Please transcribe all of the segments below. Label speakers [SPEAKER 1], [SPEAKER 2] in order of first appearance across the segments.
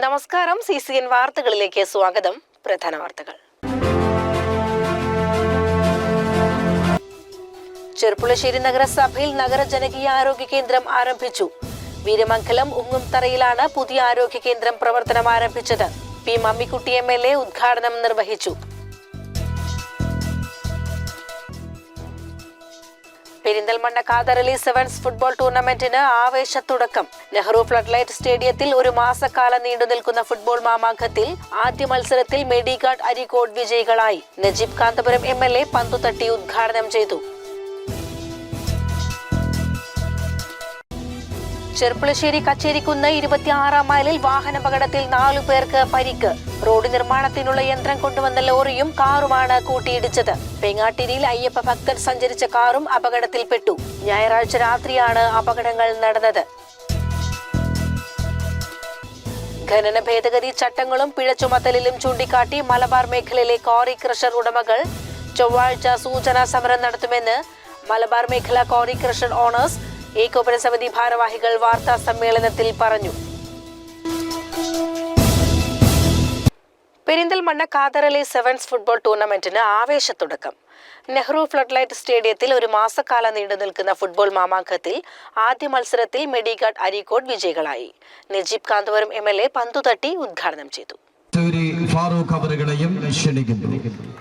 [SPEAKER 1] നമസ്കാരം. C C N വാർത്തകളിലേക്ക് സ്വാഗതം. പ്രധാന വാർത്തകൾ. ചെർപ്പുളശ്ശേരി നഗരസഭയിൽ നഗര ജനകീയ ആരോഗ്യ കേന്ദ്രം ആരംഭിച്ചു. വീരമംഗലം ഉങ്ങുംതറയിലാണ് പുതിയ ആരോഗ്യ കേന്ദ്രം പ്രവർത്തനം ആരംഭിച്ചത്. P Mammikutty M L A ഉദ്ഘാടനം നിർവഹിച്ചു. പെരിന്തൽമണ്ണ കാതറലി സെവൻസ് ഫുട്ബോൾ ടൂർണമെന്റിന് ആവേശത്തുടക്കം. നെഹ്റു ഫ്ലഡ്ലൈറ്റ് സ്റ്റേഡിയത്തിൽ ഒരു മാസക്കാലം നീണ്ടു നിൽക്കുന്ന ഫുട്ബോൾ മാമാങ്കത്തിൽ ആദ്യ മത്സരത്തിൽ മെഡിഗാർഡ് അരിക്കോട് വിജയികളായി. Najeeb Kanthapuram M L A പന്തുതട്ടി ഉദ്ഘാടനം ചെയ്തു. ചെർപ്പുളശ്ശേരി കച്ചേരിക്കുന്ന് ഇരുപത്തിയാറാം മൈലിൽ വാഹനാപകടത്തിൽ നാലു പേർക്ക് പരിക്ക്. റോഡ് നിർമ്മാണത്തിനുള്ള യന്ത്രം കൊണ്ടുവന്ന ലോറിയും കാറുമാണ് കൂട്ടിയിടിച്ചത്. പെങ്ങാട്ടിരിയിൽ അയ്യപ്പ ഭക്തർ സഞ്ചരിച്ച കാറും അപകടത്തിൽപ്പെട്ടു. ഞായറാഴ്ച രാത്രിയാണ് അപകടങ്ങൾ നടന്നത്. ഖനന ഭേദഗതി ചട്ടങ്ങളും പിഴ ചുമത്തലിലും ചൂണ്ടിക്കാട്ടി മലബാർ മേഖലയിലെ കോറി ക്രഷർ ഉടമകൾ ചൊവ്വാഴ്ച സൂചനാ സമരം നടത്തുമെന്ന് മലബാർ മേഖല കോറി ക്രഷർ ഓണേഴ്സ് ഏകോപന സമിതി ഭാരവാഹികൾ വാർത്താ സമ്മേളനത്തിൽ പറഞ്ഞു. പെരിന്തൽമണ്ണ കാതറലി സെവൻസ് ഫുട്ബോൾ ടൂർണമെന്റിന് ആവേശത്തുടക്കം. നെഹ്റു ഫ്ലഡ്ലൈറ്റ് സ്റ്റേഡിയത്തിൽ ഒരു മാസക്കാലം നീണ്ടു നിൽക്കുന്ന ഫുട്ബോൾ മാമാങ്കത്തിൽ ആദ്യ മത്സരത്തിൽ മെഡിഗാർഡ് അരീക്കോട് വിജയികളായി. Najeeb Kanthapuram M L A പന്തുതട്ടി ഉദ്ഘാടനം ചെയ്തു.
[SPEAKER 2] ഫാറൂഖ് അവരുകളെയും ക്ഷണിക്കുന്നു.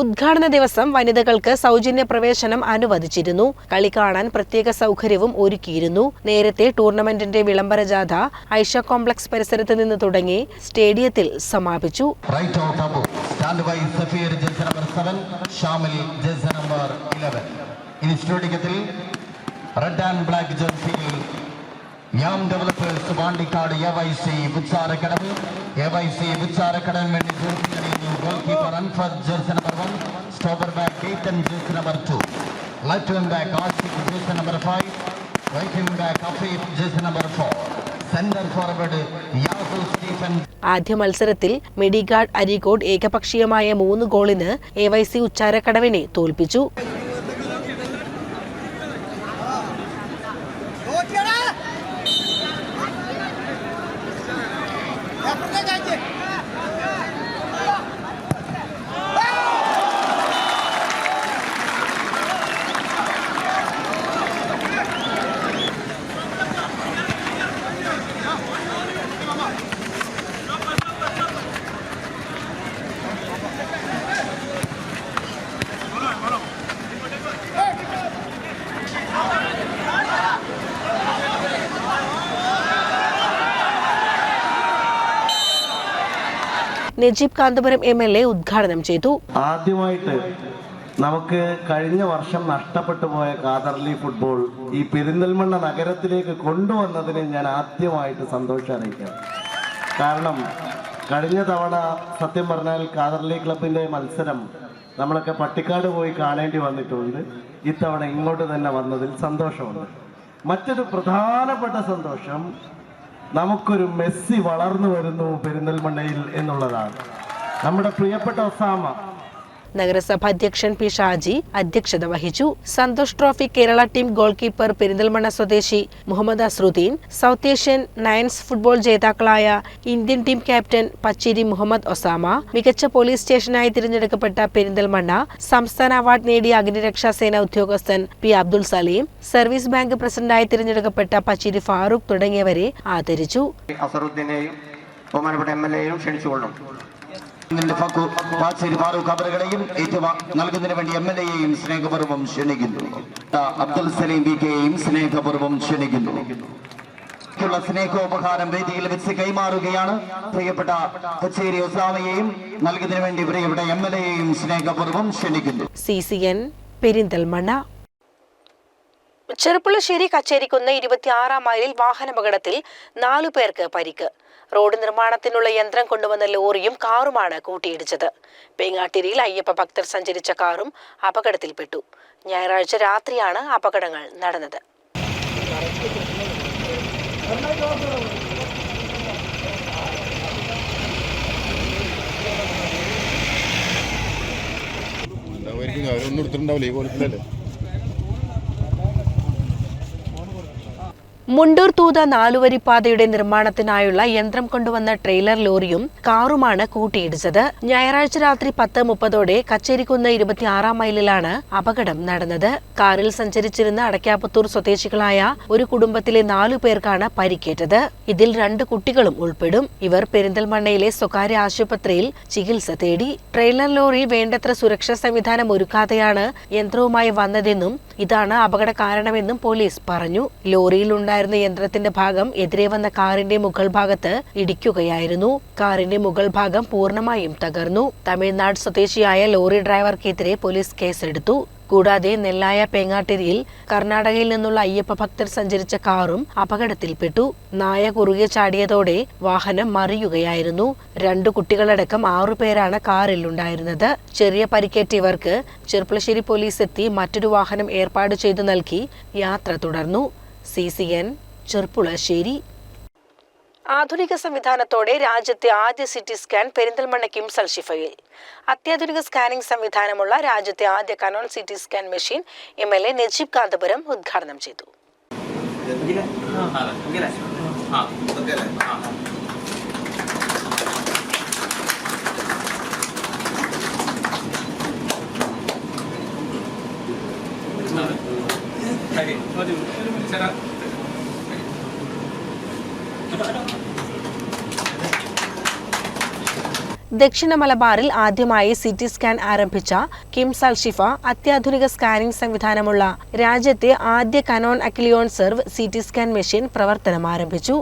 [SPEAKER 1] ഉദ്ഘാടന ദിവസം വനിതകൾക്ക് സൗജന്യ പ്രവേശനം അനുവദിച്ചിരുന്നു. കളി കാണാൻ പ്രത്യേക സൗകര്യവും ഒരുക്കിയിരുന്നു. നേരത്തെ ടൂർണമെന്റിന്റെ വിളംബര ജാഥ ഐഷ കോംപ്ലക്സ് പരിസരത്ത് നിന്ന് തുടങ്ങി സ്റ്റേഡിയത്തിൽ സമാപിച്ചു.
[SPEAKER 2] ഇനി സ്റ്റേഡിയത്തിൽ റെഡ് ആൻഡ് ബ്ലാക്ക് ജേഴ്സിയിൽ യാം developers Vandikkad A Y C Bucharakkadavu A Y C ബുച്ചാരക്കടവിന് വേണ്ടി jersey goalkeeper Anfar jersey number one stopper back Kethan jersey number two left wing back Asif jersey number five right wing back Afeef jersey number four centre forward Yasu Stephen
[SPEAKER 1] ആദ്യ മത്സരത്തിൽ Mediguard Areekode ഏകപക്ഷീയമായ മൂന്ന് ഗോളിന് A Y C ഉച്ചാരക്കടവിനെ തോൽപ്പിച്ചു. Najeeb Kanthapuram M L A ഉദ്ഘാടനം ചെയ്തു.
[SPEAKER 3] ആദ്യമായിട്ട് നമുക്ക് കഴിഞ്ഞ വർഷം നഷ്ടപ്പെട്ടു പോയ കാതർലി ഫുട്ബോൾ ഈ പെരിന്തൽമണ്ണ നഗരത്തിലേക്ക് കൊണ്ടുവന്നതിന് ഞാൻ ആദ്യമായിട്ട് സന്തോഷം അറിയിക്കാം. കാരണം കഴിഞ്ഞ തവണ സത്യം പറഞ്ഞാൽ കാതർലി ക്ലബിന്റെ മത്സരം നമ്മളൊക്കെ പട്ടിക്കാട് പോയി കാണേണ്ടി വന്നിട്ടുണ്ട്. ഇത്തവണ ഇങ്ങോട്ട് തന്നെ വന്നതിൽ സന്തോഷമുണ്ട്. മറ്റൊരു പ്രധാനപ്പെട്ട സന്തോഷം നമുക്കൊരു മെസ്സി വളർന്നു വരുന്നു പെരിന്തൽമണ്ണയിൽ എന്നുള്ളതാണ്. നമ്മുടെ പ്രിയപ്പെട്ട ഒസാമ
[SPEAKER 1] നഗരസഭ അധ്യക്ഷൻ പി ഷാജി അധ്യക്ഷത വഹിച്ചു. Santosh trophy Kerala team goal keeper Perinthalmanna സ്വദേശി Muhammad Asruddin South Asian nines football ജേതാക്കളായ Indian team captain Pachery Muhammad Osama മികച്ച പോലീസ് സ്റ്റേഷനായി തിരഞ്ഞെടുക്കപ്പെട്ട പെരിന്തൽമണ്ണ സംസ്ഥാന അവാർഡ് നേടിയ അഗ്നിരക്ഷാ സേന ഉദ്യോഗസ്ഥൻ P Abdul Saleem service bank പ്രസിഡന്റായി തിരഞ്ഞെടുക്കപ്പെട്ട പച്ചേരി ഫാറൂഖ് തുടങ്ങിയവരെ ആദരിച്ചു.
[SPEAKER 4] അസറുദ്ദീനെയും ബഹുമാനപ്പെട്ട എം എൽ എയും ക്ഷണിച്ചുകൊള്ളും.
[SPEAKER 2] ഫാറൂഖ് അവരുകളെയും നൽകുന്നതിന് വേണ്ടി എം എൽ എയെയും സ്നേഹപൂർവം ക്ഷണിക്കുന്നു. അബ്ദുൽ സലീം വി കെയെയും സ്നേഹപൂർവം ക്ഷണിക്കുന്നു. ക്കുള്ള സ്നേഹോപഹാരം വേദിയിൽ വെച്ച് കൈമാറുകയാണ് പ്രിയപ്പെട്ട കച്ചേരി ഒസാമയെയും നൽകുന്നതിന് വേണ്ടി പ്രിയപ്പെട്ട എം എൽ എയെയും സ്നേഹപൂർവം ക്ഷണിക്കുന്നു.
[SPEAKER 1] C C N Perinthalmanna. Cherpulassery ഇരുപത്തി ഇരുപത്തിയാറാം മൈലിൽ വാഹനപകടത്തിൽ നാലു പേർക്ക് പരിക്ക്. റോഡ് നിർമ്മാണത്തിനുള്ള യന്ത്രം കൊണ്ടുവന്ന ലോറിയും കാറുമാണ് കൂട്ടിയിടിച്ചത്. പേങ്ങാട്ടിരിയിൽ അയ്യപ്പ ഭക്തർ സഞ്ചരിച്ച കാറും അപകടത്തിൽപ്പെട്ടു. ഞായറാഴ്ച രാത്രിയാണ് അപകടങ്ങൾ നടന്നത്.
[SPEAKER 5] അവരൊന്നും എടുത്തിട്ടുണ്ടാവില്ല ഈ കോലത്തിലല്ലേ?
[SPEAKER 1] മുണ്ടൂർ തൂത നാലുവരിപ്പാതയുടെ നിർമ്മാണത്തിനായുള്ള യന്ത്രം കൊണ്ടുവന്ന ട്രെയിലർ ലോറിയും കാറുമാണ് കൂട്ടിയിടിച്ചത്. ഞായറാഴ്ച രാത്രി പത്ത് മുപ്പതോടെ കച്ചേരിക്കുന്ന് ഇരുപത്തിയാറാം മൈലിലാണ് അപകടം നടന്നത്. കാറിൽ സഞ്ചരിച്ചിരുന്ന അടക്കാപ്പത്തൂർ സ്വദേശികളായ ഒരു കുടുംബത്തിലെ നാലു പേർക്കാണ് പരിക്കേറ്റത്. ഇതിൽ രണ്ട് കുട്ടികളും ഉൾപ്പെടും. ഇവർ പെരിന്തൽമണ്ണയിലെ സ്വകാര്യ ആശുപത്രിയിൽ ചികിത്സ തേടി. ട്രെയിലർ ലോറി വേണ്ടത്ര സുരക്ഷാ സംവിധാനം ഒരുക്കാതെയാണ് യന്ത്രവുമായി വന്നതെന്നും ഇതാണ് അപകട കാരണമെന്നും പോലീസ് പറഞ്ഞു. ലോറിയിലുണ്ടായിരുന്ന യന്ത്രത്തിന്റെ ഭാഗം എതിരെ വന്ന കാറിന്റെ മുകൾ ഭാഗത്ത് ഇടിക്കുകയായിരുന്നു. കാറിന്റെ മുകൾ ഭാഗം പൂർണമായും തകർന്നു. തമിഴ്നാട് സ്വദേശിയായ ലോറി ഡ്രൈവർക്കെതിരെ പോലീസ് കേസെടുത്തു. കൂടാതെ നെല്ലായ പേങ്ങാട്ടിരിയിൽ കർണാടകയിൽ നിന്നുള്ള അയ്യപ്പ ഭക്തർ സഞ്ചരിച്ച കാറും അപകടത്തിൽപ്പെട്ടു. നായ കുറുകെ ചാടിയതോടെ വാഹനം മറിയുകയായിരുന്നു. രണ്ടു കുട്ടികളടക്കം ആറുപേരാണ് കാറിൽ ഉണ്ടായിരുന്നത്. ചെറിയ പരിക്കേറ്റ ഇവർക്ക് ചെർപ്പളശ്ശേരി പോലീസ് എത്തി മറ്റൊരു വാഹനം ഏർപ്പാട് ചെയ്തു നൽകി യാത്ര തുടർന്നു. C C N Cherpulassery. ആധുനിക സംവിധാനത്തോടെ രാജ്യത്തെ ആദ്യ സിറ്റി സ്കാൻ പെരിന്തൽമണ്ണ കിംസ് അൽഷിഫയിൽ അത്യാധുനിക സ്കാനിംഗ് സംവിധാനമുള്ള രാജ്യത്തെ ആദ്യ Canon CT scan machine M L A Najeeb Kanthapuram ഉദ്ഘാടനം ചെയ്തു. ദക്ഷിണ മലബാറിൽ ആദ്യമായി സി ടി സ്കാൻ ആരംഭിച്ച കിംസ് അൽഷിഫ അത്യാധുനിക സ്കാനിംഗ് സംവിധാനമുള്ള രാജ്യത്തെ ആദ്യ Canon Aquilion Serve C T scan machine പ്രവർത്തനം ആരംഭിച്ചു.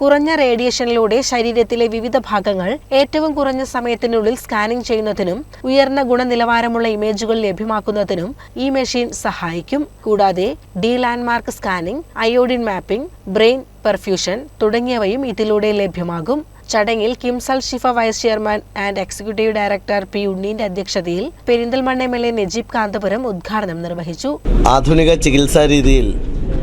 [SPEAKER 1] കുറഞ്ഞ റേഡിയേഷനിലൂടെ ശരീരത്തിലെ വിവിധ ഭാഗങ്ങൾ ഏറ്റവും കുറഞ്ഞ സമയത്തിനുള്ളിൽ സ്കാനിംഗ് ചെയ്യുന്നതിനും ഉയർന്ന ഗുണനിലവാരമുള്ള ഇമേജുകൾ ലഭ്യമാക്കുന്നതിനും ഈ മെഷീൻ സഹായിക്കും. കൂടാതെ D landmark scanning iodine mapping brain perfusion തുടങ്ങിയവയും ഇതിലൂടെ ലഭ്യമാകും. ചടങ്ങിൽ KIMS Al Shifa vice chairman and executive director P ഉണ്ണീന്റെ അധ്യക്ഷതയിൽ Perinthalmanna M L A Najeeb Kanthapuram ഉദ്ഘാടനം നിർവഹിച്ചു.
[SPEAKER 3] ആധുനിക ചികിത്സാ രീതിയിൽ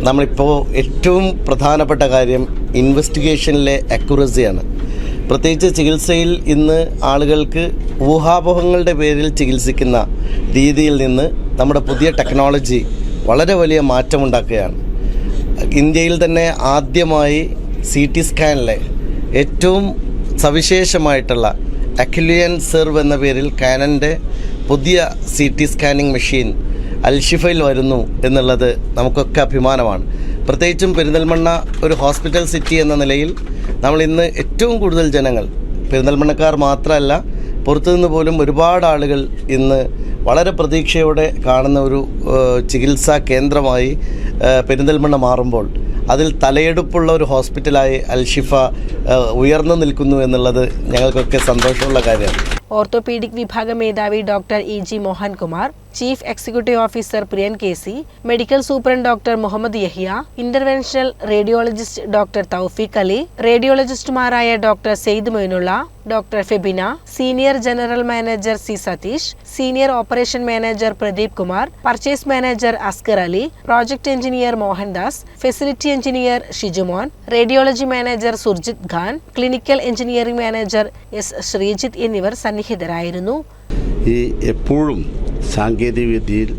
[SPEAKER 3] നമ്മളിപ്പോൾ ഏറ്റവും പ്രധാനപ്പെട്ട കാര്യം ഇൻവെസ്റ്റിഗേഷനിലെ അക്യുറസിയാണ് പ്രത്യേകിച്ച് ചികിത്സയിൽ ഇന്ന് ആളുകൾക്ക് ഊഹാപോഹങ്ങളുടെ പേരിൽ ചികിത്സിക്കുന്ന രീതിയിൽ നിന്ന് നമ്മുടെ പുതിയ ടെക്നോളജി വളരെ വലിയ മാറ്റമുണ്ടാക്കുകയാണ്. ഇന്ത്യയിൽ തന്നെ ആദ്യമായി സി ടി സ്കാനിലെ ഏറ്റവും സവിശേഷമായിട്ടുള്ള അക്യുലിയൻ സെർവ് എന്ന പേരിൽ കാനന്റെ പുതിയ സി ടി സ്കാനിങ് മെഷീൻ അൽഷിഫയിൽ വരുന്നു എന്നുള്ളത് നമുക്കൊക്കെ അഭിമാനമാണ്. പ്രത്യേകിച്ചും പെരിന്തൽമണ്ണ ഒരു ഹോസ്പിറ്റൽ സിറ്റി എന്ന നിലയിൽ നമ്മൾ ഇന്ന് ഏറ്റവും കൂടുതൽ ജനങ്ങൾ പെരിന്തൽമണ്ണക്കാർ മാത്രമല്ല പുറത്തുനിന്ന് പോലും ഒരുപാട് ആളുകൾ ഇന്ന് വളരെ പ്രതീക്ഷയോടെ കാണുന്ന ഒരു ചികിത്സാ കേന്ദ്രമായി പെരിന്തൽമണ്ണ മാറുമ്പോൾ അതിൽ തലയെടുപ്പുള്ള ഒരു ഹോസ്പിറ്റലായി അൽഷിഫ ഉയർന്നു നിൽക്കുന്നു എന്നുള്ളത് ഞങ്ങൾക്കൊക്കെ സന്തോഷമുള്ള കാര്യമാണ്.
[SPEAKER 1] ഓർത്തോപീഡിക് വിഭാഗം മേധാവി doctor E G Mohankumar chief executive officer Priyan K C medical superintendent doctor Muhammad Yahiya interventional radiologist doctor Thoufeeq Ali റേഡിയോളജിസ്റ്റുമാരായ doctor Sayed Moinulla doctor Febina senior general manager C Satheesh senior operation manager Pradeep Kumar purchase manager Askar Ali project engineer Mohandas facility engineer Shijumon radiology manager Surjith Khan clinical engineering manager S Sreejith എന്നിവർ സന്നിഹിതരായിരുന്നു.
[SPEAKER 5] ഈ എപ്പോഴും സാങ്കേതികവിദ്യയിൽ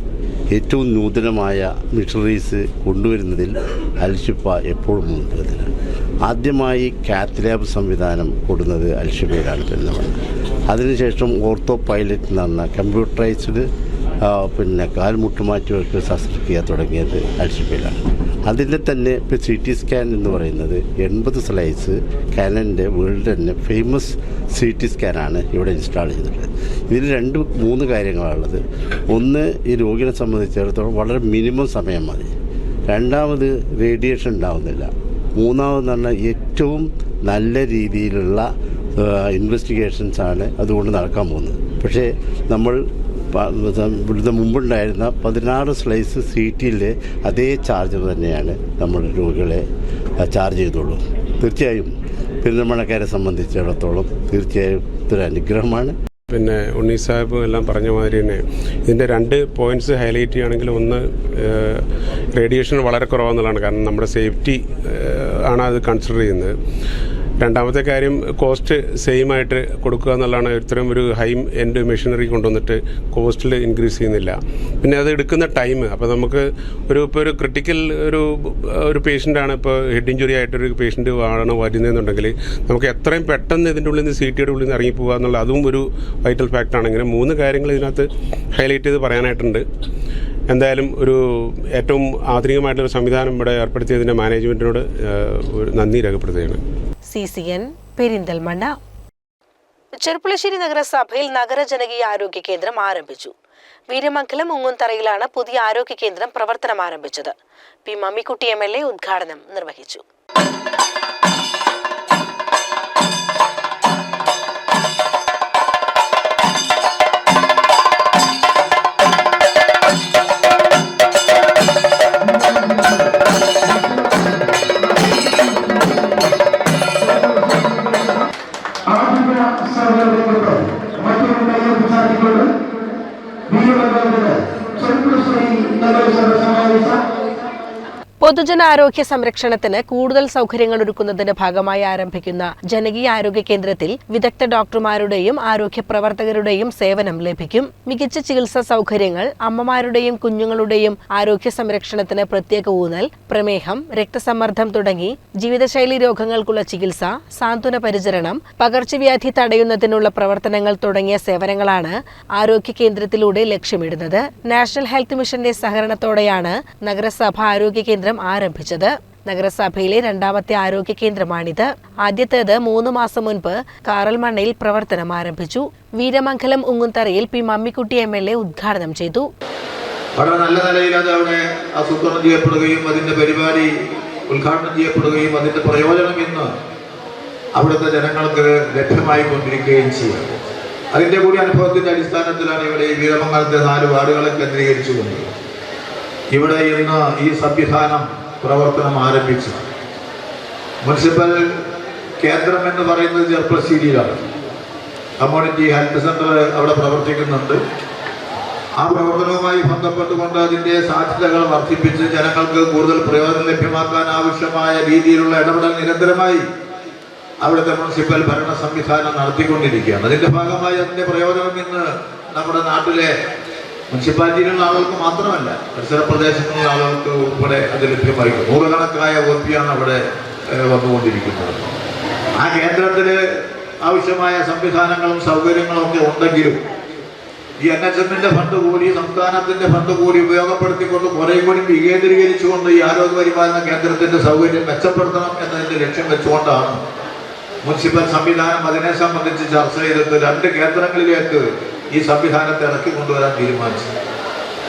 [SPEAKER 5] ഏറ്റവും നൂതനമായ missionaries കൊണ്ടുവരുന്നതിൽ അൽഷിപ്പ എപ്പോഴും മുൻപതില്ല ആദ്യമായി cath lab സംവിധാനം കൊടുക്കുന്നത് അൽഷിപ്പയിലാണ് തന്നെ അതിനുശേഷം ഓർത്തോ പൈലറ്റ് പറഞ്ഞ കമ്പ്യൂട്ടറൈസ്ഡ് പിന്നെ കാൽമുട്ട് കാൽമുട്ടുമാറ്റിവെക്കൽ ശസ്ത്രക്രിയ തുടങ്ങിയത് അൽഷിഫയിലാണ് അതിന്റെ തന്നെ ഇപ്പോൾ സി ടി സ്കാൻ എന്ന് പറയുന്നത് എൺപത് സ്ലൈസ് കാനന്റെ വേൾഡ് തന്നെ ഫേമസ് സി ടി സ്കാനാണ് ഇവിടെ ഇൻസ്റ്റാൾ ചെയ്തിട്ടുള്ളത്. ഇതിൽ രണ്ട് മൂന്ന് കാര്യങ്ങളാണുള്ളത് ഒന്ന് ഈ രോഗിനെ സംബന്ധിച്ചിടത്തോളം വളരെ മിനിമം സമയം മതി. രണ്ടാമത് റേഡിയേഷൻ ഉണ്ടാവുന്നില്ല. മൂന്നാമതെന്ന് പറഞ്ഞാൽ ഏറ്റവും നല്ല രീതിയിലുള്ള ഇൻവെസ്റ്റിഗേഷൻസാണ് അതുകൊണ്ട് നടക്കാൻ പോകുന്നത്. പക്ഷേ നമ്മൾ ഇവിടുത്തെ മുമ്പുണ്ടായിരുന്ന പതിനാറ് സ്ലൈസ് സി ടിയിലെ അതേ ചാർജ് തന്നെയാണ് നമ്മൾ രോഗികളെ ചാർജ് ചെയ്തോളൂ തീർച്ചയായും. പെരുന്തമണക്കാരെ സംബന്ധിച്ചിടത്തോളം തീർച്ചയായും ഇതൊരു അനുഗ്രഹമാണ്.
[SPEAKER 6] പിന്നെ ഉണ്ണി സാഹിബ് എല്ലാം പറഞ്ഞ മാതിരി തന്നെ ഇതിന്റെ രണ്ട് പോയിന്റ്സ് ഹൈലൈറ്റ് ചെയ്യുകയാണെങ്കിൽ ഒന്ന് റേഡിയേഷൻ വളരെ കുറവാണെന്നുള്ളതാണ്. കാരണം നമ്മുടെ സേഫ്റ്റി ആണ് അത് കൺസിഡർ ചെയ്യുന്നത്. രണ്ടാമത്തെ കാര്യം കോസ്റ്റ് സെയിം ആയിട്ട് കൊടുക്കുക എന്നുള്ളതാണ് ഇത്തരം ഒരു ഹൈ എൻഡ് മെഷീനറി കൊണ്ടുവന്നിട്ട് കോസ്റ്റിൽ ഇൻക്രീസ് ചെയ്യുന്നില്ല. പിന്നെ അത് എടുക്കുന്ന ടൈം അപ്പോൾ നമുക്ക് ഒരു ഇപ്പോൾ ഒരു ക്രിട്ടിക്കൽ ഒരു ഒരു പേഷ്യന്റാണ് ഇപ്പോൾ ഹെഡ് ഇഞ്ചുറി ആയിട്ടൊരു പേഷ്യന്റ് ആണ് വരുന്നതെന്നുണ്ടെങ്കിൽ നമുക്ക് എത്രയും പെട്ടെന്ന് ഇതിന്റെ ഉള്ളിൽ നിന്ന് സി ടിയുടെ ഉള്ളിൽ നിന്ന് ഇറങ്ങിപ്പോകുക എന്നുള്ള അതും ഒരു വൈറ്റൽ ഫാക്ടറാണ് ഇങ്ങനെ മൂന്ന് കാര്യങ്ങൾ ഇതിനകത്ത് ഹൈലൈറ്റ് ചെയ്ത് പറയാനായിട്ടുണ്ട്. എന്തായാലും ഒരു ഏറ്റവും ആധുനികമായിട്ടുള്ള സംവിധാനം ഇവിടെ ഏർപ്പെടുത്തിയതിന്റെ മാനേജ്മെന്റിനോട് നന്ദി രേഖപ്പെടുത്തുകയാണ്.
[SPEAKER 1] C C N Perinthalmanna. Cherpulassery നഗരസഭയിൽ നഗര ജനകീയ ആരോഗ്യ കേന്ദ്രം ആരംഭിച്ചു. വീരമംഗലം ഉങ്ങുംതറയിലാണ് പുതിയ ആരോഗ്യ കേന്ദ്രം പ്രവർത്തനം ആരംഭിച്ചത്. P Mammikutty M L A ഉദ്ഘാടനം നിർവഹിച്ചു. പൊതുജനാരോഗ്യ സംരക്ഷണത്തിന് കൂടുതൽ സൗകര്യങ്ങൾ ഒരുക്കുന്നതിന്റെ ഭാഗമായി ആരംഭിക്കുന്ന ജനകീയ ആരോഗ്യ കേന്ദ്രത്തിൽ വിദഗ്ധ ഡോക്ടർമാരുടെയും ആരോഗ്യ പ്രവർത്തകരുടെയും സേവനം ലഭിക്കും. മികച്ച ചികിത്സാ സൗകര്യങ്ങൾ അമ്മമാരുടെയും കുഞ്ഞുങ്ങളുടെയും ആരോഗ്യ സംരക്ഷണത്തിന് പ്രത്യേക ഊന്നൽ പ്രമേഹം രക്തസമ്മർദ്ദം തുടങ്ങി ജീവിതശൈലി രോഗങ്ങൾക്കുള്ള ചികിത്സ സാന്ത്വന പരിചരണം പകർച്ചവ്യാധി തടയുന്നതിനുള്ള പ്രവർത്തനങ്ങൾ തുടങ്ങിയ സേവനങ്ങളാണ് ആരോഗ്യ കേന്ദ്രത്തിലൂടെ ലക്ഷ്യമിടുന്നത്. നാഷണൽ ഹെൽത്ത് മിഷന്റെ സഹകരണത്തോടെയാണ് നഗരസഭ ആരോഗ്യ കേന്ദ്രം ആരംഭിച്ചത്. നഗരസഭയിലെ രണ്ടാമത്തെ ആരോഗ്യ കേന്ദ്രമാണിത്. ആദ്യത്തേത് മൂന്ന് മാസം മുൻപ് കാറൽമണ്ണയിൽ പ്രവർത്തനം ആരംഭിച്ചു. Veeramangalam ഉങ്ങുന്തറയിൽ P Mammikutty M L A ഉദ്ഘാടനം ചെയ്തു.
[SPEAKER 7] വളരെ നല്ല നിലയിൽ അത് അവിടെ ആസൂത്രണം ചെയ്യപ്പെടുകയും അതിന്റെ പരിപാടി ഉദ്ഘാടനം ചെയ്യപ്പെടുകയും അതിന്റെ പ്രയോജനം ഇന്ന് അവിടുത്തെ ജനങ്ങൾക്ക് ലഭ്യമായി കൊണ്ടിരിക്കുകയും ചെയ്യും. അതിന്റെ കൂടി അനുഭവത്തിന്റെ അടിസ്ഥാനത്തിലാണ് ഇവിടെ വീരമംഗലത്തെ നാല് വാർഡുകളെ കേന്ദ്രീകരിച്ചുകൊണ്ട് ഇവിടെ ഇന്ന് ഈ സംവിധാനം പ്രവർത്തനം ആരംഭിച്ചു. മുനിസിപ്പൽ കേന്ദ്രം എന്ന് പറയുന്നത് ചെർപ്പശ്ശേരിയിലാണ് കമ്മ്യൂണിറ്റി ഹെൽത്ത് സെന്റർ അവിടെ പ്രവർത്തിക്കുന്നുണ്ട്. ആ പ്രവർത്തനവുമായി ബന്ധപ്പെട്ടുകൊണ്ട് അതിന്റെ സാധ്യതകൾ വർദ്ധിപ്പിച്ച് ജനങ്ങൾക്ക് കൂടുതൽ പ്രയോജനം ലഭ്യമാക്കാൻ ആവശ്യമായ രീതിയിലുള്ള ഇടപെടൽ നിരന്തരമായി അവിടുത്തെ മുനിസിപ്പൽ ഭരണ സംവിധാനം നടത്തിക്കൊണ്ടിരിക്കുകയാണ്. അതിന്റെ ഭാഗമായി അതിന്റെ പ്രയോജനം ഇന്ന് നമ്മുടെ നാട്ടിലെ മുനിസിപ്പാലിറ്റിയിലുള്ള ആളുകൾക്ക് മാത്രമല്ല പരിസര പ്രദേശങ്ങളിലുള്ള ആളുകൾക്ക് ഉൾപ്പെടെ അത് ലഭ്യമായിരിക്കും. നൂറുകണക്കായ ഓപ്പിയാണ് അവിടെ വന്നുകൊണ്ടിരിക്കുന്നത്. ആ കേന്ദ്രത്തിൽ ആവശ്യമായ സംവിധാനങ്ങളും സൗകര്യങ്ങളും ഒക്കെ ഉണ്ടെങ്കിലും ഈ എൻ എച്ച് എമ്മിന്റെ ഫണ്ട് കൂടി സംസ്ഥാനത്തിന്റെ ഫണ്ട് കൂടി ഉപയോഗപ്പെടുത്തിക്കൊണ്ട് കുറെ കൂടി വികേന്ദ്രീകരിച്ചുകൊണ്ട് ഈ ആരോഗ്യ പരിപാലന കേന്ദ്രത്തിന്റെ സൗകര്യം മെച്ചപ്പെടുത്തണം എന്നതിന്റെ ലക്ഷ്യം വെച്ചുകൊണ്ടാണ് മുനിസിപ്പൽ സംവിധാനം അതിനെ സംബന്ധിച്ച് ചർച്ച ചെയ്തിട്ട് രണ്ട് കേന്ദ്രങ്ങളിലേക്ക് ഈ സംവിധാനത്തെ ഇറക്കി കൊണ്ടുവരാൻ തീരുമാനിച്ചു.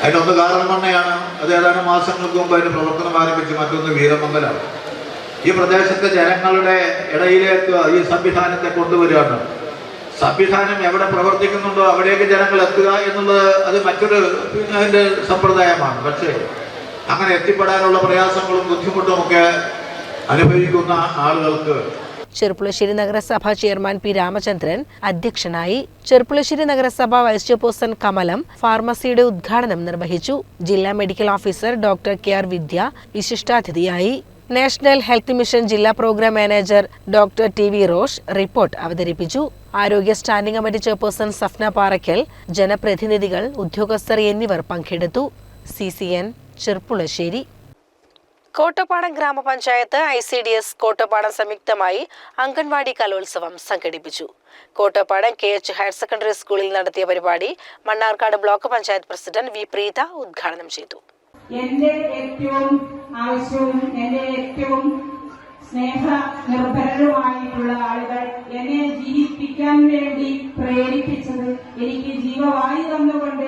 [SPEAKER 7] അതിനൊന്ന് കാരണമണ്ണയാണ് അത് ഏതാനും മാസങ്ങൾക്ക് മുമ്പ് അതിന് പ്രവർത്തനം ആരംഭിച്ച് മറ്റൊന്ന് വീരമംഗലാണ് ഈ പ്രദേശത്തെ ജനങ്ങളുടെ ഇടയിലേക്ക് ഈ സംവിധാനത്തെ കൊണ്ടുവരികയാണ്. സംവിധാനം എവിടെ പ്രവർത്തിക്കുന്നുണ്ടോ അവിടേക്ക് ജനങ്ങൾ എത്തുക എന്നുള്ളത് അത് മറ്റൊരു അതിന്റെ സമ്പ്രദായമാണ്. പക്ഷേ അങ്ങനെ എത്തിപ്പെടാനുള്ള പ്രയാസങ്ങളും ബുദ്ധിമുട്ടും ഒക്കെ അനുഭവിക്കുന്ന ആളുകൾക്ക്
[SPEAKER 1] ചെറുപ്പുളശ്ശേരി നഗരസഭ ചെയർമാൻ പി രാമചന്ദ്രൻ അധ്യക്ഷനായി ചെറുപ്പുളശ്ശേരി നഗരസഭ വൈസ് ചെയർപേഴ്സൺ കമലം ഫാർമസിയുടെ ഉദ്ഘാടനം നിർവഹിച്ചു ജില്ലാ medical officer doctor K R Vidya വിശിഷ്ടാതിഥിയായി national health mission ജില്ലാ programme manager doctor T V Rosh report അവതരിപ്പിച്ചു. ആരോഗ്യ standing committee chairperson Safna Parakkal ജനപ്രതിനിധികൾ ഉദ്യോഗസ്ഥർ എന്നിവർ പങ്കെടുത്തു. C C N Cherpulassery Kottappadam ഗ്രാമപഞ്ചായത്ത് I C D S Kottappadam സംയുക്തമായി അംഗൻവാടി കലോത്സവം സംഘടിപ്പിച്ചു. Kottappadam K H higher secondary സ്കൂളിൽ നടത്തിയ പരിപാടി Mannarkkad block panchayat president V Preetha ഉദ്ഘാടനം ചെയ്തു.
[SPEAKER 8] എന്റെ ഏറ്റവും ആവശ്യവും എന്റെ ഏറ്റവും സ്നേഹ നിർഭരരുമായിട്ടുള്ള ആളുകൾ എന്നെ ജീവിപ്പിക്കാൻ വേണ്ടി പ്രേരിപ്പിച്ചത് എനിക്ക് ജീവവായു തന്നുകൊണ്ട്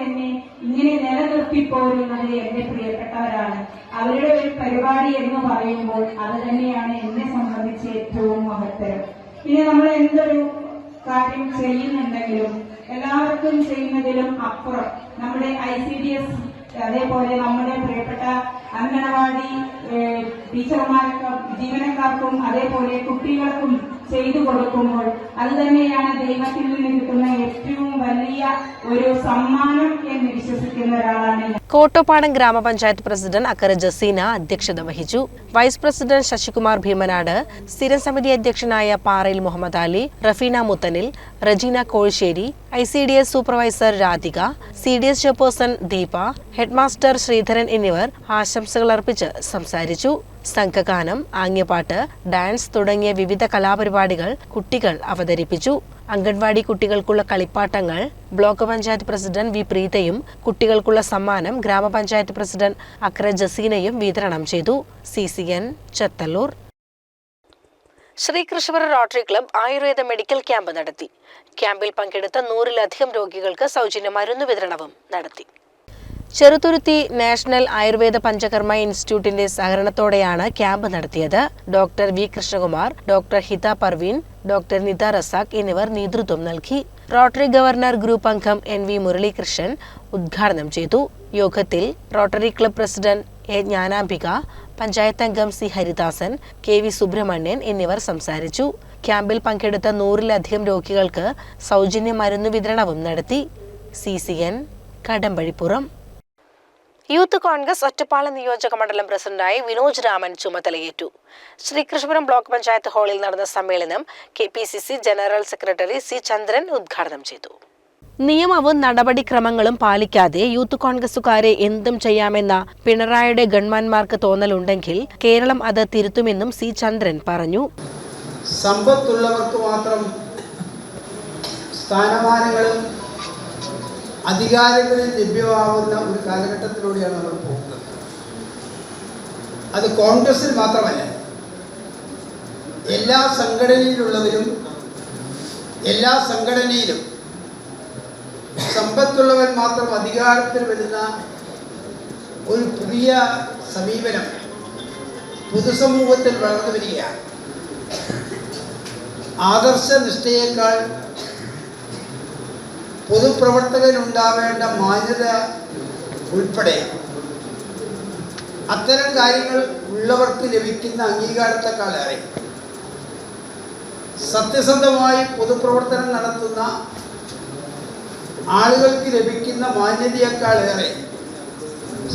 [SPEAKER 8] നിലനിർത്തിപ്പോരുന്നത് എന്റെ പ്രിയപ്പെട്ടവരാണ്. അവരുടെ ഒരു പരിപാടി എന്ന് പറയുമ്പോൾ അത് തന്നെയാണ് എന്നെ സംബന്ധിച്ച് ഏറ്റവും മഹത്തരം. ഇനി നമ്മൾ എന്തൊരു കാര്യം ചെയ്യുന്നുണ്ടെങ്കിലും എല്ലാവർക്കും ചെയ്യുന്നതിലും അപ്പുറം നമ്മുടെ ഐ സി ഡി എസ് അതേപോലെ നമ്മുടെ പ്രിയപ്പെട്ട അംഗനവാടി ടീച്ചർമാർക്കും ജീവനക്കാർക്കും അതേപോലെ കുട്ടികൾക്കും ചെയ്തു കൊടുക്കുമ്പോൾ അത് തന്നെയാണ് ദൈവത്തിൽ നിന്ന് കിട്ടുന്ന ഏറ്റവും വലിയ ഒരു സമ്മാനം എന്ന് വിശ്വസിക്കുന്ന ഒരാളാണ്
[SPEAKER 1] കോട്ടപ്പാടം ഗ്രാമപഞ്ചായത്ത് പ്രസിഡന്റ് അക്കര ജസീന അധ്യക്ഷത വഹിച്ചു. വൈസ് പ്രസിഡന്റ് ശശികുമാർ ഭീമനാട് സ്ഥിരം സമിതി അധ്യക്ഷനായ പാറയിൽ Muhammad Ali Rafeena Muthanil Rajeena Kozhissery I C D S supervisor Radhika C D S chairperson Deepa headmaster Sreedharan എന്നിവർ ആശംസകൾ അർപ്പിച്ച് സംസാരിച്ചു. സംഘഗാനം ആംഗ്യപാട്ട് ഡാൻസ് തുടങ്ങിയ വിവിധ കലാപരിപാടികൾ കുട്ടികൾ അവതരിപ്പിച്ചു. അംഗൻവാടി കുട്ടികൾക്കുള്ള കളിപ്പാട്ടങ്ങൾ ബ്ലോക്ക് പഞ്ചായത്ത് പ്രസിഡന്റ് വി പ്രീതയും കുട്ടികൾക്കുള്ള സമ്മാനം ഗ്രാമപഞ്ചായത്ത് പ്രസിഡന്റ് അക്ര ജസീനയും വിതരണം ചെയ്തു. C C N Chathallur. Sreekrishnapuram Rotary club Ayurveda medical camp നടത്തി. ക്യാമ്പിൽ പങ്കെടുത്ത നൂറിലധികം രോഗികൾക്ക് സൗജന്യ മരുന്ന് വിതരണവും നടത്തി. ചെറുതുരുത്തി നാഷണൽ ആയുർവേദ പഞ്ചകർമ്മ ഇൻസ്റ്റിറ്റ്യൂട്ടിന്റെ സഹകരണത്തോടെയാണ് ക്യാമ്പ് നടത്തിയത്. Doctor V Krishnakumar doctor Hitha Parveen doctor Nitha Razak എന്നിവർ നേതൃത്വം നൽകി. റോട്ടറി ഗവർണർ ഗ്രൂപ്പ് അംഗം എൻ വി മുരളീകൃഷ്ണൻ ഉദ്ഘാടനം ചെയ്തു. യോഗത്തിൽ Rotary club president A Jnanambika panchayat അംഗം C Haridasan K V Subrahmanyan എന്നിവർ സംസാരിച്ചു. ക്യാമ്പിൽ പങ്കെടുത്ത നൂറിലധികം രോഗികൾക്ക് സൗജന്യ മരുന്ന് വിതരണവും നടത്തി. C C N Kadambazhipuram. Youth Congress Ottapalam നിയോജക മണ്ഡലം പ്രസിഡന്റായി വിനോജ് രാമൻ ചുമതലയേറ്റു. ശ്രീകൃഷ്ണപുരം ബ്ലോക്ക് പഞ്ചായത്ത് ഹാളിൽ നടന്ന സമ്മേളനം K P C C general secretary C Chandran ഉദ്ഘാടനം ചെയ്തു. നിയമവും നടപടിക്രമങ്ങളും പാലിക്കാതെ യൂത്ത് കോൺഗ്രസുകാരെ എന്തും ചെയ്യാമെന്ന പിണറായിയുടെ ഗൺമാന്മാർക്ക് തോന്നലുണ്ടെങ്കിൽ കേരളം അത് തിരുത്തുമെന്നും സി ചന്ദ്രൻ പറഞ്ഞു.
[SPEAKER 9] സമ്പത്തുള്ളവർക്ക് മാത്രം സ്ഥാനമാനങ്ങളും അധികാരങ്ങളും ലഭ്യമാവുന്ന ഒരു കാലഘട്ടത്തിലൂടെയാണ് നമ്മൾ പോകുന്നത്. അത് കോൺഗ്രസിൽ മാത്രമല്ല. എല്ലാ സംഘടനയിലുള്ളവരും എല്ലാ സംഘടനയിലും സമ്പത്തുള്ളവൻ മാത്രം അധികാരത്തിൽ വരുന്ന ഒരു പുതിയ സമീപനം പൊതുസമൂഹത്തിൽ വളർന്നു വരികയാണ്. ആദർശ നിഷ്ഠയേക്കാൾ പൊതുപ്രവർത്തകനുണ്ടാവേണ്ട മാന്യത ഉൾപ്പെടെ അത്തരം കാര്യങ്ങൾ ഉള്ളവർക്ക് ലഭിക്കുന്ന അംഗീകാരത്തെക്കാളേറെ സത്യസന്ധമായി പൊതുപ്രവർത്തനം നടത്തുന്ന ആളുകൾക്ക് ലഭിക്കുന്ന മാന്യതയേക്കാളേറെ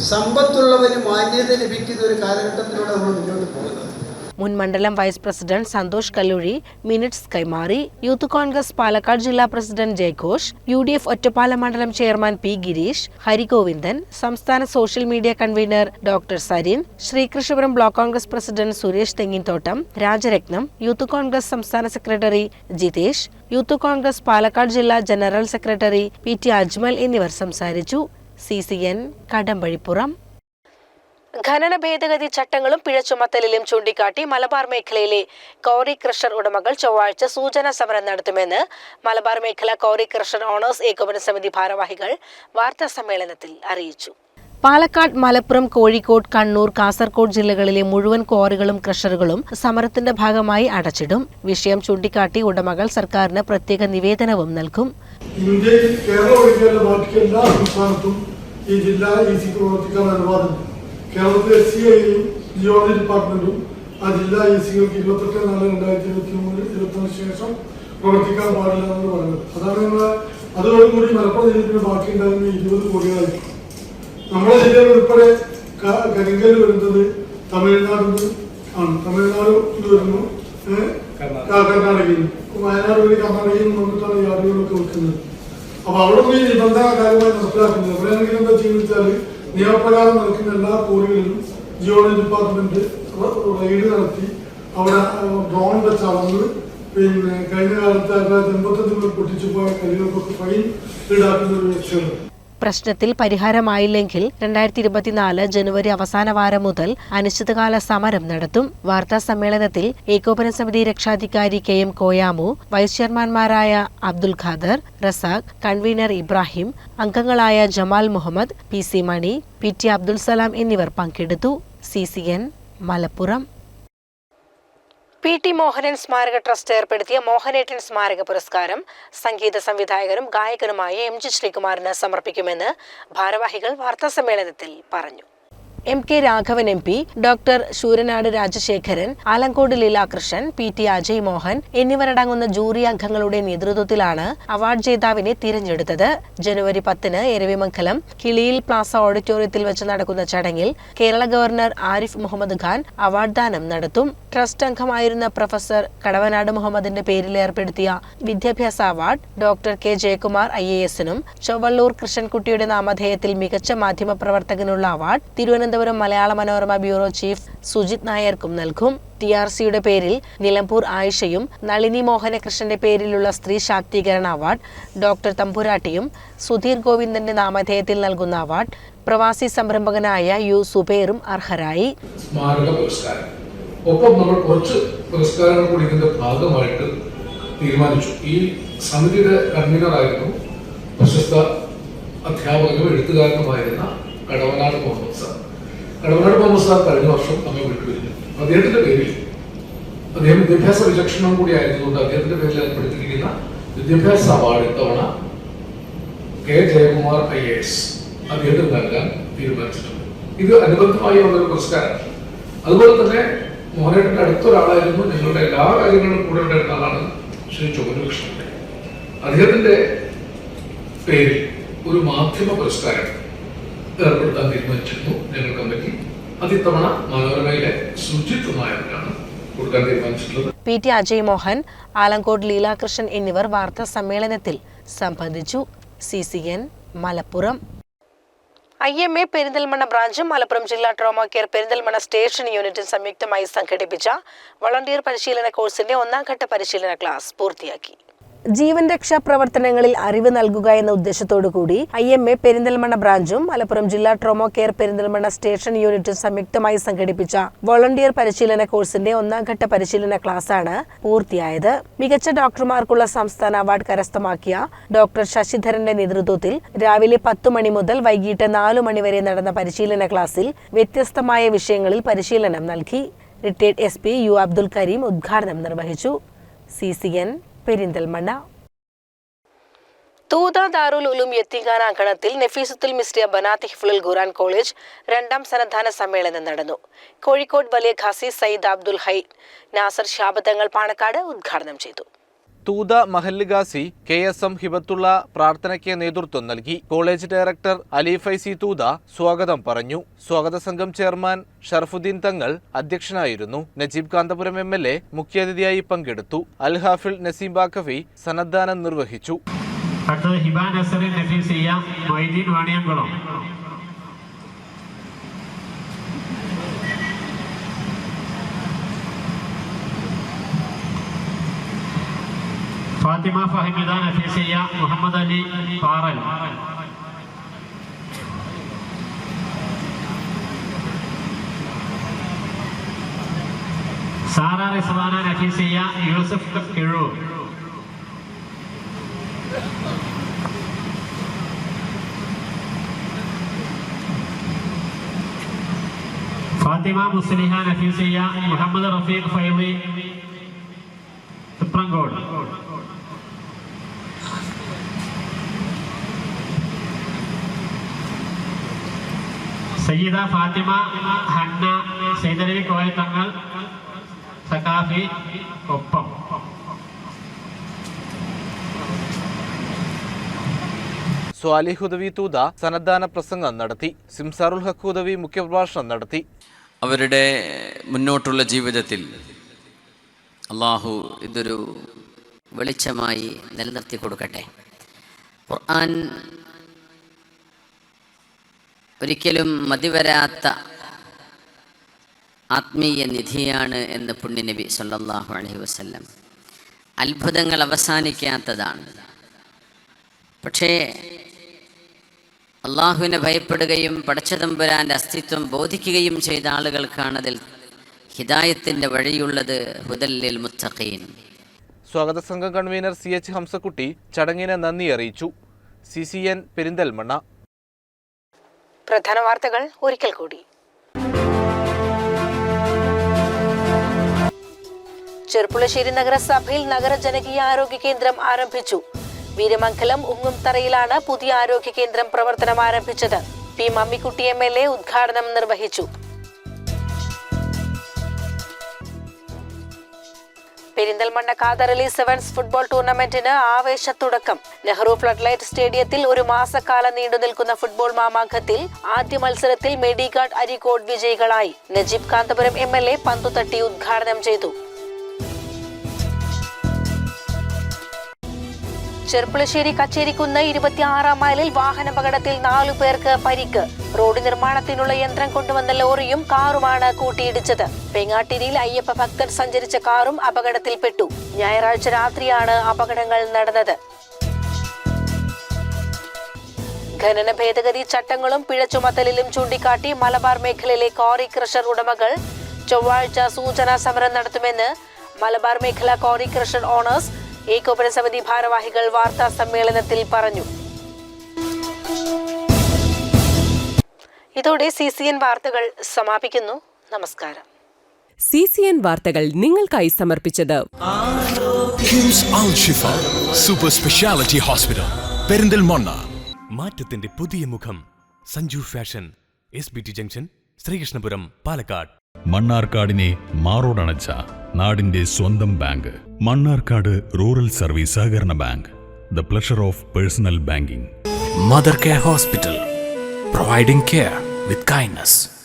[SPEAKER 9] സമ്പത്തുള്ളവന് മാന്യത ലഭിക്കുന്ന ഒരു കാലഘട്ടത്തിലൂടെ നമ്മൾ മുന്നോട്ട് പോകുന്നത്.
[SPEAKER 1] മുൻ മണ്ഡലം vice president Santhosh Kalluri minutes കൈമാറി യൂത്ത് കോൺഗ്രസ് പാലക്കാട് ജില്ലാ പ്രസിഡന്റ് ജയഘോഷ് യു ഡി എഫ് ഒറ്റപ്പാല മണ്ഡലം ചെയർമാൻ പി ഗിരീഷ് ഹരിഗോവിന്ദൻ സംസ്ഥാന social media convener doctor Sarin Sreekrishnapuram block Congress president Suresh തെങ്ങിൻതോട്ടം Rajarathnam youth Congress സംസ്ഥാന സെക്രട്ടറി ജിതേഷ് യൂത്ത് കോൺഗ്രസ് പാലക്കാട് ജില്ലാ general secretary P T Ajmal എന്നിവർ സംസാരിച്ചു. C C N Kadambazhipuram. ഖനന ഭേദഗതി ചട്ടങ്ങളും പിഴ ചുമത്തലിലും ചൂണ്ടിക്കാട്ടി മലബാർ മേഖലയിലെ കോറി ക്രഷർ ഉടമകൾ ചൊവ്വാഴ്ച സൂചനാ സമരം നടത്തുമെന്ന് മലബാർ മേഖല കോറി ക്രഷർ ഓണേഴ്സ് ഏകോപന സമിതി ഭാരവാഹികൾ വാർത്താ സമ്മേളനത്തിൽ അറിയിച്ചു. പാലക്കാട് മലപ്പുറം കോഴിക്കോട് കണ്ണൂർ കാസർകോട് ജില്ലകളിലെ മുഴുവൻ ക്വാറികളും ക്രഷറുകളും സമരത്തിന്റെ ഭാഗമായി അടച്ചിടും. വിഷയം ചൂണ്ടിക്കാട്ടി ഉടമകൾ സർക്കാരിന് പ്രത്യേക നിവേദനവും നൽകും.
[SPEAKER 10] ഇന്ത്യയിൽ കേരളം ഒഴികെയുള്ള ബാക്കി എല്ലാ സംസ്ഥാനത്തും ഈ ജില്ലാ ഇ സിക്ക് പ്രവർത്തിക്കാൻ അനുവാദമുണ്ട്. കേരളത്തിലെ എസ് സി ഐയും ജിയോളജി ഡിപ്പാർട്ട്മെന്റും ആ ജില്ലാ എ സികൾക്ക് ഇരുപത്തെട്ട് നാല് രണ്ടായിരത്തി ഇരുപത്തി മൂന്നിൽ ഇരുപത്തൊന്നിന് ശേഷം പ്രവർത്തിക്കാൻ പാടില്ല എന്ന് പറയുന്നത്. അതാണ് നമ്മൾ അതോടുകൂടി മലപ്പുറം ജില്ലത്തിന് ബാക്കി ഉണ്ടായിരുന്ന ഇരുപത് കോടികളായി. നമ്മുടെ ജില്ലയിൽ ഉൾപ്പെടെ കരിങ്കൽ വരുന്നത് തമിഴ്നാട്ടിൽ നിന്ന് ആണ്. തമിഴ്നാട് വരുന്നു കർണാടകയിൽ. വയനാട് വഴി കർണാടകയിൽ വന്നിട്ടാണ് യാത്രകളൊക്കെ വെക്കുന്നത് അപ്പൊ അവിടെ പോയി നിബന്ധന കാര്യമായി നടപ്പിലാക്കുന്നത്. എവിടെയാണെങ്കിലും എന്താ ചെയ്യുന്നത് നിയമപ്രകാരം നടക്കുന്ന എല്ലാ കോറികളിലും ജിയോളജി ഡിപ്പാർട്ട്മെന്റ് റെയ്ഡ് നടത്തി. അവിടെ ഡ്രോൺ വെച്ച് അളന്ന് പിന്നെ കഴിഞ്ഞ കാലത്ത് എൺപത്തഞ്ച് മുതൽ പൊട്ടിച്ചു പോയ കരികൾക്കൊക്കെ ഫൈൻ ഈടാക്കുന്ന ഒരു വ്യവസ്ഥയുണ്ട്.
[SPEAKER 1] പ്രശ്നത്തിൽ പരിഹാരമായില്ലെങ്കിൽ രണ്ടായിരത്തി ഇരുപത്തിനാല് ജനുവരി അവസാന വാരം മുതൽ അനിശ്ചിതകാല സമരം നടത്തും. വാർത്താ സമ്മേളനത്തിൽ ഏകോപന സമിതി രക്ഷാധികാരി കെ എം കോയാമു വൈസ് ചെയർമാൻമാരായ അബ്ദുൽ ഖാദർ റസാഖ് കൺവീനർ ഇബ്രാഹിം അംഗങ്ങളായ Jamal Muhammad P C Mani P T Abdul Salam എന്നിവർ പങ്കെടുത്തു. C C N Malappuram. P T Mohanan സ്മാരക ട്രസ്റ്റ് ഏർപ്പെടുത്തിയ മോഹനേട്ടൻ സ്മാരക പുരസ്കാരം സംഗീത സംവിധായകനും ഗായകനുമായ എം ജി ശ്രീകുമാറിന് സമർപ്പിക്കുമെന്ന് ഭാരവാഹികൾ വാർത്താസമ്മേളനത്തിൽ പറഞ്ഞു. M K Raghavan M P doctor Sooranad Rajasekharan Alankode Leelakrishnan P T Ajay Mohan എന്നിവരടങ്ങുന്ന ജൂറി അംഗങ്ങളുടെ നേതൃത്വത്തിലാണ് അവാർഡ് ജേതാവിനെ തിരഞ്ഞെടുത്തത്. ജനുവരി പത്തിന് എരവിമംഗലം കിളിയിൽ പ്ലാസ ഓഡിറ്റോറിയത്തിൽ വെച്ച് നടക്കുന്ന ചടങ്ങിൽ കേരള ഗവർണർ ആരിഫ് മുഹമ്മദ് ഖാൻ അവാർഡ് ദാനം നടത്തും. ട്രസ്റ്റ് അംഗമായിരുന്ന പ്രൊഫസർ കടവനാട് മുഹമ്മദിന്റെ പേരിൽ ഏർപ്പെടുത്തിയ വിദ്യാഭ്യാസ award doctor K Jayakumar I A എസിനും Chovvalloor കൃഷ്ണൻകുട്ടിയുടെ നാമധേയത്തിൽ മികച്ച മാധ്യമ പ്രവർത്തകനുള്ള award Thiruvananthapuram Malayala Manorama bureau chief Sujith നായർക്കും നൽകും. ടി ആർ സിയുടെ പേരിൽ നിലമ്പൂർ ആയിഷയും നളിനി മോഹനകൃഷ്ണന്റെ പേരിലുള്ള സ്ത്രീ ശാക്തീകരണ അവാർഡ് ഡോക്ടർ തമ്പുരാട്ടിയും സുധീർ ഗോവിന്ദന്റെ നാമധേയത്തിൽ നൽകുന്ന അവാർഡ് പ്രവാസി സംരംഭകനായ യു സുബേറും അർഹരായി.
[SPEAKER 11] ഒപ്പം നമ്മൾ കുറച്ച് പുരസ്കാരങ്ങൾ കൂടി ഇതിന്റെ ഭാഗമായിട്ട് തീരുമാനിച്ചു. ഈ സമിതിയുടെ കൺവീനറായിരുന്നു പ്രശസ്ത അധ്യാപകനും എഴുത്തുകാരനുമായിരുന്ന കടവനാട് സാർ കടവനാട് തോമസ് സാർ കഴിഞ്ഞ വർഷം അങ്ങ് വിട്ടുപിരിഞ്ഞു അദ്ദേഹത്തിന്റെ പേരിൽ അദ്ദേഹം വിദ്യാഭ്യാസ വിചക്ഷണം കൂടി ആയതുകൊണ്ട് അദ്ദേഹത്തിന്റെ പേരിൽ ഏർപ്പെടുത്തിയിരിക്കുന്ന വിദ്യാഭ്യാസ അവാർഡ് ഇത്തവണ K Jayakumar I A S അദ്ദേഹത്തിന് നൽകാൻ തീരുമാനിച്ചിട്ടുണ്ട്. ഇത് അനുബന്ധമായി ഉള്ള ഒരു പുരസ്കാരമാണ്. അതുപോലെ തന്നെ മോഹനേട്ടന്റെ അടുത്തൊരാളായിരുന്നു. ഞങ്ങളുടെ എല്ലാ കാര്യങ്ങളും കൂടെ ഉണ്ടായിരുന്ന ആളാണ് ശ്രീ ചൊവ്വകൃഷ്ണൻ അദ്ദേഹത്തിന്റെ പേരിൽ ഒരു മാധ്യമ പുരസ്കാരം ഏർപ്പെടുത്താൻ തീരുമാനിച്ചിരുന്നു ജനറൽ കമ്മിറ്റി അത് ഇത്തവണ മനോരമയിലെ സുജിത് നായർക്കാണ് കൊടുക്കാൻ തീരുമാനിച്ചിട്ടുള്ളത്.
[SPEAKER 1] പി. ടി. അജയ് മോഹൻ ആലങ്കോട് ലീലാകൃഷ്ണൻ എന്നിവർ വാർത്താ സമ്മേളനത്തിൽ സംബന്ധിച്ചു. C C N Malappuram. I M A Perinthalmanna ബ്രാഞ്ചും Malappuram ജില്ലാ ട്രോമ കെയർ പെരിന്തൽമണ്ണ സ്റ്റേഷൻ യൂണിറ്റും സംയുക്തമായി സംഘടിപ്പിച്ച വളണ്ടിയർ പരിശീലന കോഴ്സിന്റെ ഒന്നാം ഘട്ട പരിശീലന ക്ലാസ് പൂർത്തിയാക്കി. ജീവൻ രക്ഷാ പ്രവർത്തനങ്ങളിൽ അറിവ് നൽകുക എന്ന ഉദ്ദേശത്തോടു കൂടി ഐ എം എ പെരിന്തൽമണ്ണ ബ്രാഞ്ചും മലപ്പുറം ജില്ലാ ട്രോമോ കെയർ പെരിന്തൽമണ്ണ സ്റ്റേഷൻ യൂണിറ്റും സംയുക്തമായി സംഘടിപ്പിച്ച വോളണ്ടിയർ പരിശീലന കോഴ്സിന്റെ ഒന്നാം ഘട്ട പരിശീലന ക്ലാസ്സാണ് പൂർത്തിയായത്. മികച്ച ഡോക്ടർമാർക്കുള്ള സംസ്ഥാന അവാർഡ് കരസ്ഥമാക്കിയ ഡോക്ടർ ശശിധരന്റെ നേതൃത്വത്തിൽ രാവിലെ പത്തു മണി മുതൽ വൈകിട്ട് നാലു മണിവരെ നടന്ന പരിശീലന ക്ലാസ്സിൽ വ്യത്യസ്തമായ വിഷയങ്ങളിൽ പരിശീലനം നൽകി. Retired S P U Abdul Kareem ഉദ്ഘാടനം നിർവഹിച്ചു. C C N Perinthalmanna. Thootha Darul Uloom യത്തിങ്കാന അങ്കണത്തിൽ നഫീസത്തുൽ മിസ്രിയ ബനാത്ത് ഹിഫുൽ ഖുറാൻ കോളേജ് രണ്ടാം സന്നദ്ധാന സമ്മേളനം നടന്നു. കോഴിക്കോട് വലിയ ഖാസി സയ്യിദ് അബ്ദുൽ ഹൈ നാസർ ഷാബത്തങ്ങൾ പാണക്കാട് ഉദ്ഘാടനം ചെയ്തു.
[SPEAKER 12] തൂത മഹല്ല് ഗാസി കെ എസ് എം ഹിബത്തുള്ള പ്രാർത്ഥനയ്ക്ക് നേതൃത്വം നൽകി. കോളേജ് ഡയറക്ടർ അലിഫൈസി തൂത സ്വാഗതം പറഞ്ഞു. സ്വാഗത സംഘം ചെയർമാൻ ഷർഫുദ്ദീൻ തങ്ങൾ അധ്യക്ഷനായിരുന്നു. Najeeb Kanthapuram M L A മുഖ്യാതിഥിയായി പങ്കെടുത്തു. അൽ ഹാഫിൽ നസീം ബാക്കഫി സന്നദ്ധാനം നിർവഹിച്ചു.
[SPEAKER 13] ഫാത്തിമ ഫഹിമിദ നഫീസിയ മുഹമ്മദ് അലി പാറൽ. സാറ റിസ്വാന നഫീസിയ യൂസഫ് കിഴു. ഫാത്തിമ മുസ്ലിഹ നഫീസിയ മുഹമ്മദ് റഫീഖ് ഫൈലി തുപ്രങ്കോട് സയ്യിദ ഫാത്തിമ ഹന്ന സൈതലവി കോയത്തങ്ങൾ സക്കാഫി ഒപ്പം.
[SPEAKER 12] സ്വാലി ഹുദവി തൂത സന്നദ്ധാന പ്രസംഗം നടത്തി. സിംസാറുൽ ഹക്ക് ഹുദവി മുഖ്യപ്രഭാഷണം നടത്തി.
[SPEAKER 14] അവരുടെ മുന്നോട്ടുള്ള ജീവിതത്തിൽ അള്ളാഹു ഇതൊരു വെളിച്ചമായി നിലനിർത്തി കൊടുക്കട്ടെ. ഖുർആൻ ഒരിക്കലും മതിവരാത്ത ആത്മീയ നിധിയാണ് എന്ന് പുണ്യനബി സല്ലല്ലാഹു അലൈഹി വസല്ലം അത്ഭുതങ്ങൾ അവസാനിക്കാത്തതാണ്. പക്ഷേ അള്ളാഹുവിനെ ഭയപ്പെടുകയും പടച്ചതമ്പുരാന്റെ അസ്തിത്വം ബോധിക്കുകയും ചെയ്ത ആളുകൾക്കാണതിൽ ഹിദായത്തിന്റെ വഴിയുള്ളത് ഹുദല്ലിൽ മുത്തഖീൻ.
[SPEAKER 12] സ്വാഗത സംഘം കൺവീനർ സി എച്ച് ഹംസക്കുട്ടി ചടങ്ങിനെ നന്ദി അറിയിച്ചു. C C N Perinthalmanna.
[SPEAKER 1] പ്രധാന വാർത്തകൾ ഒരിക്കൽ കൂടി. ചെറുപ്പുളശ്ശേരി നഗരസഭയിൽ നഗര ജനകീയ ആരോഗ്യ കേന്ദ്രം ആരംഭിച്ചു. വീരമംഗലം ഉങ്ങുംതറയിലാണ് പുതിയ ആരോഗ്യ കേന്ദ്രം പ്രവർത്തനം ആരംഭിച്ചത്. P Mammikutty M L A ഉദ്ഘാടനം നിർവഹിച്ചു. പെരിന്തൽമണ്ണ കാതറലി സെവൻസ് ഫുട്ബോൾ ടൂർണമെന്റിന് ആവേശത്തുടക്കം. നെഹ്റു ഫ്ലഡ്ലൈറ്റ് സ്റ്റേഡിയത്തിൽ ഒരു മാസക്കാലം നീണ്ടു നിൽക്കുന്ന ഫുട്ബോൾ മാമാങ്കത്തിൽ ആദ്യ മത്സരത്തിൽ മെഡിഗാർഡ് അരിക്കോട് വിജയികളായി. Najeeb Kanthapuram M L A പന്തുതട്ടി ഉദ്ഘാടനം ചെയ്തു. ചെർപ്പുളശ്ശേരി കച്ചേരിക്കുന്ന് ഇരുപത്തിയാറാം മൈലിൽ വാഹനാപകടത്തിൽ നാലു പേർക്ക് പരിക്ക്. റോഡ് നിർമ്മാണത്തിനുള്ള യന്ത്രം കൊണ്ടുവന്ന ലോറിയും കാറുമാണ് കൂട്ടിയിടിച്ചത്. പെങ്ങാട്ടിരിയിൽ അയ്യപ്പ ഭക്തർ സഞ്ചരിച്ച കാറും അപകടത്തിൽപ്പെട്ടു. ഞായറാഴ്ച രാത്രിയാണ് അപകടങ്ങൾ നടന്നത്. ഖനന ഭേദഗതി ചട്ടങ്ങളും പിഴ ചുമത്തലിലും ചൂണ്ടിക്കാട്ടി മലബാർ മേഖലയിലെ കോറി ക്രഷർ ഉടമകൾ ചൊവ്വാഴ്ച സൂചനാ സമരം നടത്തുമെന്ന് മലബാർ മേഖല കോറി ക്രഷർ ഓണേഴ്സ് ഏകോപന സമിതി ഭാരവാഹികൾ വാർത്താ സമ്മേളനത്തിൽ പറഞ്ഞു. ഇതോടെ സി സി എൻ വാർത്തകൾ സമാപിക്കുന്നു. നമസ്കാരം.
[SPEAKER 15] സി സി എൻ വാർത്തകൾ നിങ്ങൾക്കായി സമർപ്പിച്ചത്
[SPEAKER 16] സൂപ്പർ സ്പെഷ്യാലിറ്റി ഹോസ്പിറ്റൽ പെരിന്തൽമണ്ണ മാറ്റത്തിന്റെ പുതിയ മുഖം Sanju fashion S B T junction Sreekrishnapuram Palakkad.
[SPEAKER 17] മണ്ണാർക്കാടിനെ മാറോടണച്ച നാടിന്റെ സ്വന്തം ബാങ്ക്. മണ്ണാർക്കാട് റൂറൽ സർവീസ് സഹകരണ bank the pleasure of personal banking.
[SPEAKER 16] Mother care hospital providing care with kindness.